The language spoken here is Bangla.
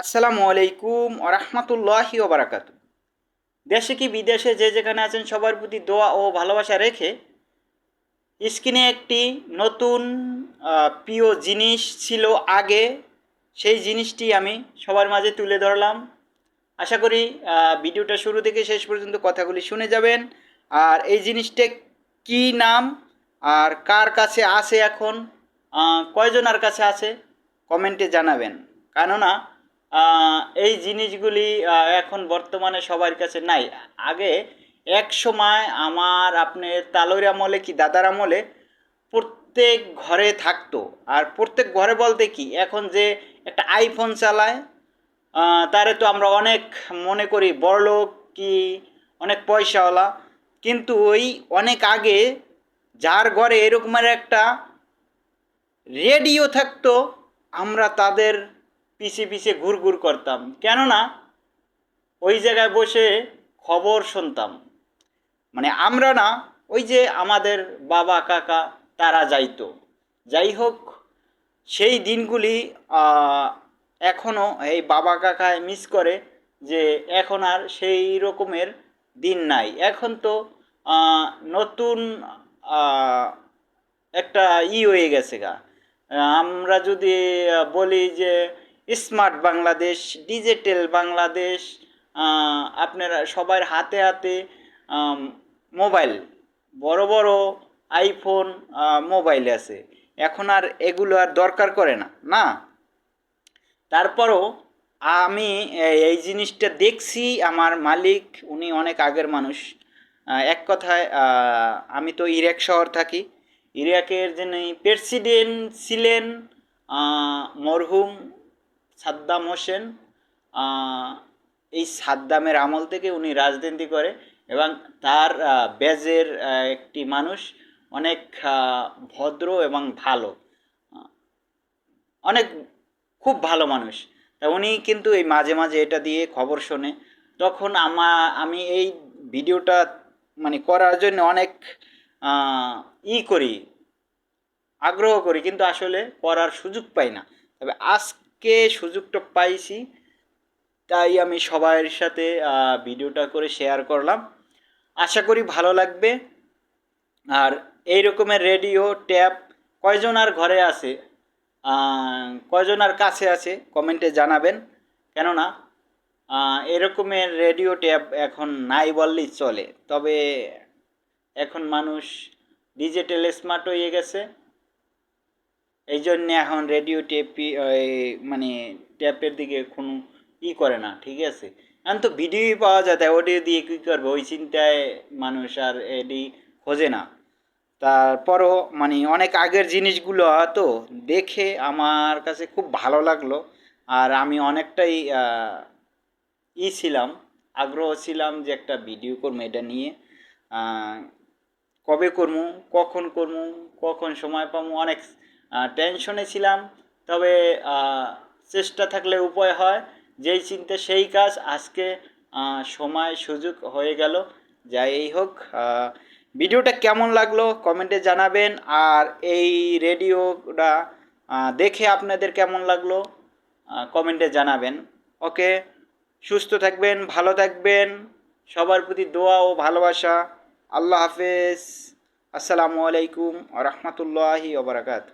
আসসালামু আলাইকুম আরহামতুল্লাহি ওবরাকাত দেশে কি বিদেশে যে যেখানে আছেন সবার প্রতি দোয়া ও ভালোবাসা রেখে স্ক্রিনে একটি নতুন প্রিয় জিনিস ছিল আগে, সেই জিনিসটি আমি সবার মাঝে তুলে ধরলাম। আশা করি ভিডিওটা শুরু থেকে শেষ পর্যন্ত কথাগুলি শুনে যাবেন। আর এই জিনিসটা কি নাম আর কার কাছে আছে এখন? কয়জনের কাছে আছে? কমেন্টে জানাবেন। কেননা এই জিনিসগুলি এখন বর্তমানে সবার কাছে নাই। আগে এক সময় আমার আপনার তালুর আমলে কি দাদার আমলে প্রত্যেক ঘরে থাকতো। আর প্রত্যেক ঘরে বলতে কি, এখন যে একটা আইফোন চালায় তারে তো আমরা অনেক মনে করি, বড়লোক কি অনেক পয়সাওয়ালা। কিন্তু ওই অনেক আগে যার ঘরে এরকমের একটা রেডিও থাকতো, আমরা তাদের পিছে পিছে ঘুরঘুর করতাম। কেননা ওই জায়গায় বসে খবর শুনতাম। মানে আমরা না, ওই যে আমাদের বাবা, কাকা, তারা যাইতো। যাই হোক, সেই দিনগুলি এখনও এই বাবা, কাকায় মিস করে যে এখন আর সেই রকমের দিন নাই। এখন তো নতুন একটা ই হয়ে গেছে গা। আমরা যদি বলি যে স্মার্ট বাংলাদেশ, ডিজিটাল বাংলাদেশ আপনারা সবার হাতে হাতে মোবাইল, বড় বড় আইফোন মোবাইল আছে। এখন আর এগুলো আর দরকার করে না না? তারপরও আমি এই- জিনিসটা দেখছি, আমার মালিক, উনি অনেক আগের মানুষ। এক কথায় আমি তো ইরাক শহর থাকি। ইরাকের যিনি প্রেসিডেন্ট ছিলেন মরহুম সাদ্দাম হোসেন এই সাদ্দামের আমল থেকে উনি রাজনীতি করে এবং তার আহ, ব্যাজের একটি মানুষ অনেক ভদ্র এবং ভালো। অনেক খুব ভালো মানুষ। তা উনি কিন্তু এই মাঝে মাঝে এটা দিয়ে খবর শোনে। তখন আমা আমি এই ভিডিওটা মানে করার জন্য অনেক ই করি আগ্রহ করি কিন্তু আসলে করার সুযোগ পাই না। তবে আজকে সুযোগটা পাইছি, তাই আমি সবার সাথে ভিডিওটা করে শেয়ার করলাম। আশা করি ভালো লাগবে। আর এই রকমের রেডিও ট্যাপ কয়জন আর ঘরে আছে? কয়জন আর কাছে আছে? কমেন্টে জানাবেন। কেননা এরকমের রেডিও ট্যাপ এখন নাই বললেই চলে। তবে এখন মানুষ ডিজিটাল স্মার্ট হয়ে গেছে। এই জন্য এখন রেডিও টেপি মানে ট্যাপের দিকে কোনো ই করে না, ঠিক আছে? এখন তো ভিডিওই পাওয়া যায় তাই অডিও দিয়ে কী করবে? ওই চিন্তায় মানুষ আর এডি খোঁজে না। তারপরও মানে অনেক আগের জিনিসগুলো তো দেখে আমার কাছে খুব ভালো লাগল, আর আমি অনেকটাই ই ছিলাম, আগ্রহ ছিলাম যে একটা ভিডিও করব এটা নিয়ে। কবে করব, কখন করব, কখন সময় পাবো, অনেক টেনশনে ছিলাম, তবে চেষ্টা থাকলে উপায় হয়। যেই চিন্তা, সেই কাজ আজকে সময়, সুযোগ হয়ে গেল। যাই হোক ভিডিওটা কেমন লাগল কমেন্টে জানাবেন। আর এই রেডিওটা দেখে আপনাদের কেমন লাগল কমেন্টে জানাবেন। ওকে, সুস্থ থাকবেন, ভালো থাকবেন। সবার প্রতি দোয়া ও ভালোবাসা। আল্লাহ হাফেজ। আসসালামু আলাইকুম রহমতুল্লাহি ওবরাকাত